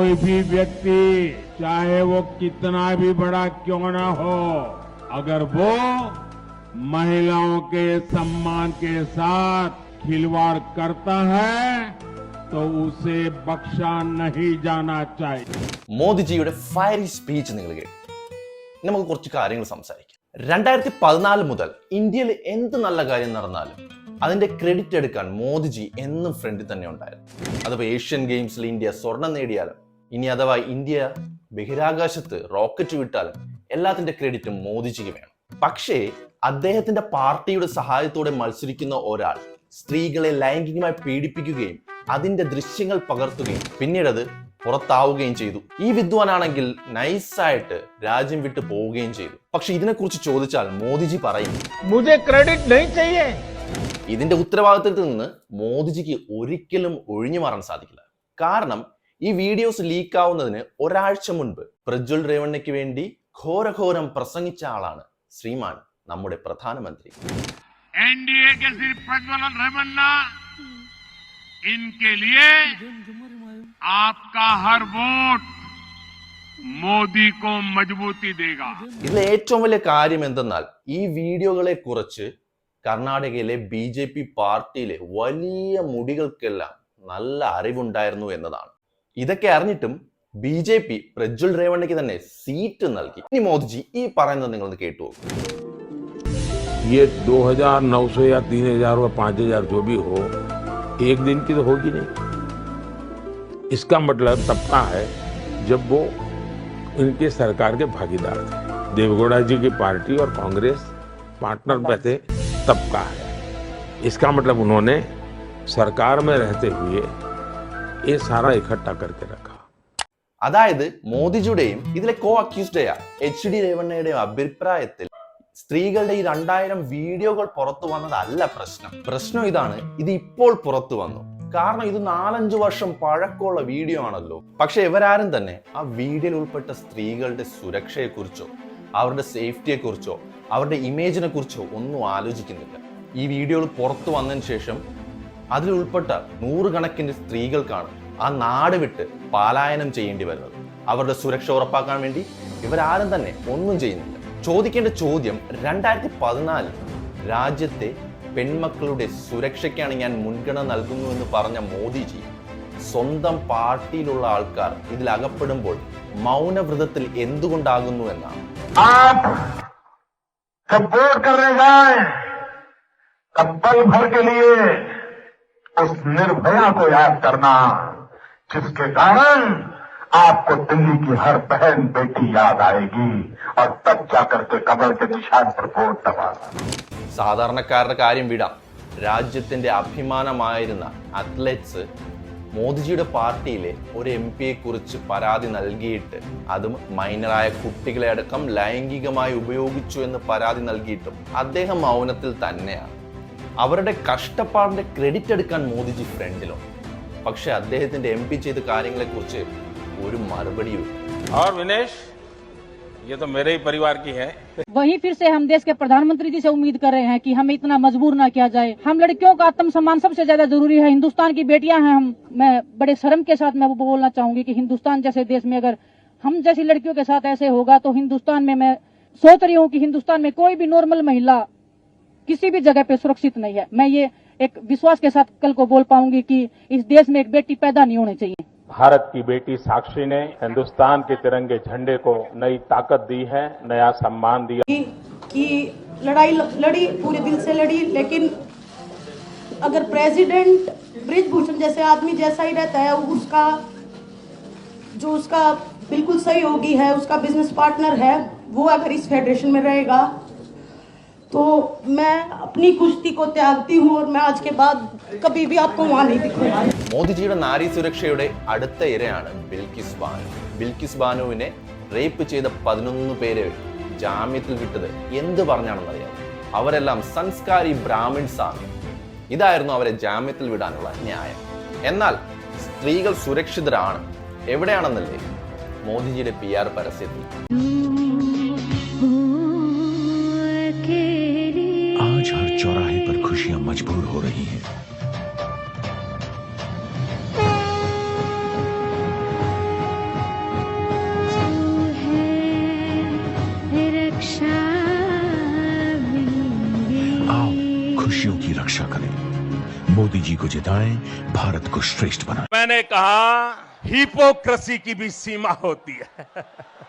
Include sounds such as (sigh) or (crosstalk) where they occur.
कोई भी व्यक्ति चाहे वो कितना भी बड़ा क्यों ना हो अगर वो महिलाओं के सम्मान के साथ खिलवाड़ करता है तो उसे बख्शा नहीं जाना चाहिए മോദിജിയുടെ ഫയറി സ്പീച്ച് നിങ്ങൾ കേട്ടു ഇനി നമുക്ക് കുറച്ച് കാര്യങ്ങൾ സംസാരിക്കാം രണ്ടായിരത്തി പതിനാല് മുതൽ ഇന്ത്യയിൽ എന്ത് നല്ല കാര്യം നടന്നാലും അതിന്റെ ക്രെഡിറ്റ് എടുക്കാൻ മോദിജി എന്നും ഫ്രണ്ടിൽ തന്നെ ഉണ്ടായിരുന്നു അഥവാ ഏഷ്യൻ ഗെയിംസിൽ ഇന്ത്യ സ്വർണം നേടിയാലും ഇനി അഥവാ ഇന്ത്യ ബഹിരാകാശത്ത് റോക്കറ്റ് വിട്ടാലും എല്ലാത്തിന്റെ ക്രെഡിറ്റും മോദിജിക്ക് വേണം. പക്ഷേ അദ്ദേഹത്തിന്റെ പാർട്ടിയുടെ സഹായത്തോടെ മത്സരിക്കുന്ന ഒരാൾ സ്ത്രീകളെ ലൈംഗികമായി പീഡിപ്പിക്കുകയും അതിന്റെ ദൃശ്യങ്ങൾ പകർത്തുകയും പിന്നീട് അത് പുറത്താവുകയും ചെയ്തു. ഈ വിദ്വാനാണെങ്കിൽ നൈസായിട്ട് രാജ്യം വിട്ടു പോവുകയും ചെയ്തു. പക്ഷെ ഇതിനെക്കുറിച്ച് ചോദിച്ചാൽ മോദിജി പറയും ഇതിന്റെ ഉത്തരവാദിത്തത്തിൽ നിന്ന് മോദിജിക്ക് ഒരിക്കലും ഒഴിഞ്ഞു മാറാൻ സാധിക്കില്ല. കാരണം ഈ വീഡിയോസ് ലീക്ക് ആവുന്നതിന് ഒരാഴ്ച മുൻപ് പ്രജ്വൽ രേവണ്ണയ്ക്ക് വേണ്ടി ഘോരഘോരം പ്രസംഗിച്ച ആളാണ് ശ്രീമാൻ നമ്മുടെ പ്രധാനമന്ത്രി एनडीए के सिर्फ प्रज्वलन रेवन्ना इनके लिए आपका हर वोट मोदी को मजबूती देगा ഇതിലെ ഏറ്റവും വലിയ കാര്യം എന്തെന്നാൽ ഈ വീഡിയോകളെ കുറിച്ച് കർണാടകയിലെ ബി ജെ പി പാർട്ടിയിലെ വലിയ മുടികൾക്കെല്ലാം നല്ല അറിവുണ്ടായിരുന്നു എന്നതാണ് ഇതൊക്കെ അറിഞ്ഞിട്ടും ബി ജെ പി പ്രജ്വൽ രേവണ്ണയ്ക്ക് തന്നെ സീറ്റ് നൽകി ഇനി മോദിജി ഈ പറയുന്നത് നിങ്ങളൊന്ന് കേട്ടു നോക്കൂ. ये 2900 या 3000 या 5000 जो भी हो एक दिन की तो होगी नहीं इसका मतलब तब का है जब वो इनके सरकार के भागीदार थे देवगौड़ा जी की पार्टी और कांग्रेस पार्टनर में थे तब का है इसका मतलब उन्होंने सरकार में रहते हुए ये सारा इकट्ठा करके रखा അതായത് മോദിജിയുടെയും ഇതിലെ കോ അക്യൂസ്ഡായ എച്ച് ഡി രേവണ്ണയുടെയും അഭിപ്രായത്തിൽ സ്ത്രീകളുടെ ഈ രണ്ടായിരം വീഡിയോകൾ പുറത്തു വന്നതല്ല പ്രശ്നം പ്രശ്നം ഇതാണ് ഇത് ഇപ്പോൾ പുറത്തു വന്നു കാരണം ഇത് നാലഞ്ചു വർഷം പഴക്കമുള്ള വീഡിയോ ആണല്ലോ പക്ഷെ ഇവരാരും തന്നെ ആ വീഡിയോയിൽ ഉൾപ്പെട്ട സ്ത്രീകളുടെ സുരക്ഷയെക്കുറിച്ചോ അവരുടെ സേഫ്റ്റിയെ കുറിച്ചോ അവരുടെ ഇമേജിനെ കുറിച്ചോ ഒന്നും ആലോചിക്കുന്നില്ല ഈ വീഡിയോകൾ പുറത്തു വന്നതിന് ശേഷം അതിലുൾപ്പെട്ട നൂറുകണക്കിന് സ്ത്രീകൾക്കാണ് ആ നാട് വിട്ട് പാലായനം ചെയ്യേണ്ടി വരുന്നത്. അവരുടെ സുരക്ഷ ഉറപ്പാക്കാൻ വേണ്ടി ഇവരാരും തന്നെ ഒന്നും ചെയ്യുന്നില്ല. ചോദിക്കേണ്ട ചോദ്യം രണ്ടായിരത്തി പതിനാലിൽ രാജ്യത്തെ പെൺമക്കളുടെ സുരക്ഷയ്ക്കാണ് ഞാൻ മുൻഗണന നൽകുന്നു എന്ന് പറഞ്ഞ മോദിജി സ്വന്തം പാർട്ടിയിലുള്ള ആൾക്കാർ ഇതിൽ അകപ്പെടുമ്പോൾ മൗനവ്രതത്തിൽ എന്തുകൊണ്ടാകുന്നു എന്നാണ്. उस निर्भया को याद करना जिसके कारण आपको दिल्ली की हर बहन बेटी याद आएगी और तब जाकर के कमर के निशान पर वोट दबाना സാധാരണക്കാരുടെ കാര്യം വിടാം രാജ്യത്തിന്റെ അഭിമാനമായിരുന്ന അത്ലറ്റ്സ് മോദിജിയുടെ പാർട്ടിയിലെ ഒരു എം പിയെ കുറിച്ച് പരാതി നൽകിയിട്ട് അതും മൈനറായ കുട്ടികളെ അടക്കം ലൈംഗികമായി ഉപയോഗിച്ചു എന്ന് പരാതി നൽകിയിട്ടും അദ്ദേഹം മൗനത്തിൽ തന്നെയാണ് അവരുടെ കഷ്ടപ്പാടിന്റെ ക്രെഡിറ്റ് എടുക്കാൻ മോദിജി ഫ്രണ്ടിലുണ്ട് പക്ഷെ അദ്ദേഹത്തിന്റെ എം പി ചെയ്ത കാര്യങ്ങളെക്കുറിച്ച് ഒരു മറുപടിയും ഇല്ല. और विनेश ये तो मेरे ही परिवार की है वहीं फिर से हम देश के प्रधानमंत्री जी से उम्मीद कर रहे हैं कि हमें इतना मजबूर ना किया जाए हम लड़कियों का आत्मसम्मान सबसे ज्यादा जरूरी है हिंदुस्तान की बेटियां हैं हम मैं बड़े शर्म के साथ मैं वो बोलना चाहूंगी कि हिंदुस्तान जैसे देश में अगर हम जैसी लड़कियों के साथ ऐसे होगा तो हिंदुस्तान में मैं सोच रही हूँ कि हिंदुस्तान में कोई भी नॉर्मल महिला किसी भी जगह पे सुरक्षित नहीं है। मैं ये एक विश्वास के साथ कल को बोल पाऊँगी कि इस देश में एक बेटी पैदा नहीं होनी चाहिए। भारत की बेटी साक्षी ने हिंदुस्तान के तिरंगे झंडे को नई ताकत दी है नया सम्मान दिया। कि कि लड़ाई लड़ी पूरे दिल से लड़ी लेकिन अगर प्रेसिडेंट ब्रिजभूषण जैसे आदमी जैसा ही रहता है उसका जो उसका बिल्कुल सही होगी है उसका बिज़नेस पार्टनर है वो अगर इस फेडरेशन में रहेगा तो मैं अपनी कुश्ती को त्यागती हूँ और मैं आज के बाद कभी भी आपको वहाँ नहीं दिखूंगा മോദിജിയുടെ നാരി സുരക്ഷയുടെ അടുത്ത ഇരയാണ് ബിൽക്കിസ് ബാനു ബിൽക്കിസ് ബാനുവിനെ റേപ്പ് ചെയ്ത പതിനൊന്ന് പേരെ ജാമ്യത്തിൽ വിട്ടത് എന്ത് പറഞ്ഞാണെന്നറിയാം അവരെല്ലാം സംസ്കാരി ബ്രാഹ്മിൺസ് ആണ് ഇതായിരുന്നു അവരെ ജാമ്യത്തിൽ വിടാനുള്ള ന്യായം എന്നാൽ സ്ത്രീകൾ സുരക്ഷിതരാണ് എവിടെയാണെന്നല്ലേ മോദിജിയുടെ പി ആർ പരസ്യത്തിൽ मजबूर हो रही हैं। खुशियों की रक्षा करें। मोदी जी को जिताएँ भारत को श्रेष्ठ बनाएँ। मैंने कहा हिपोक्रेसी की भी सीमा होती है। (laughs)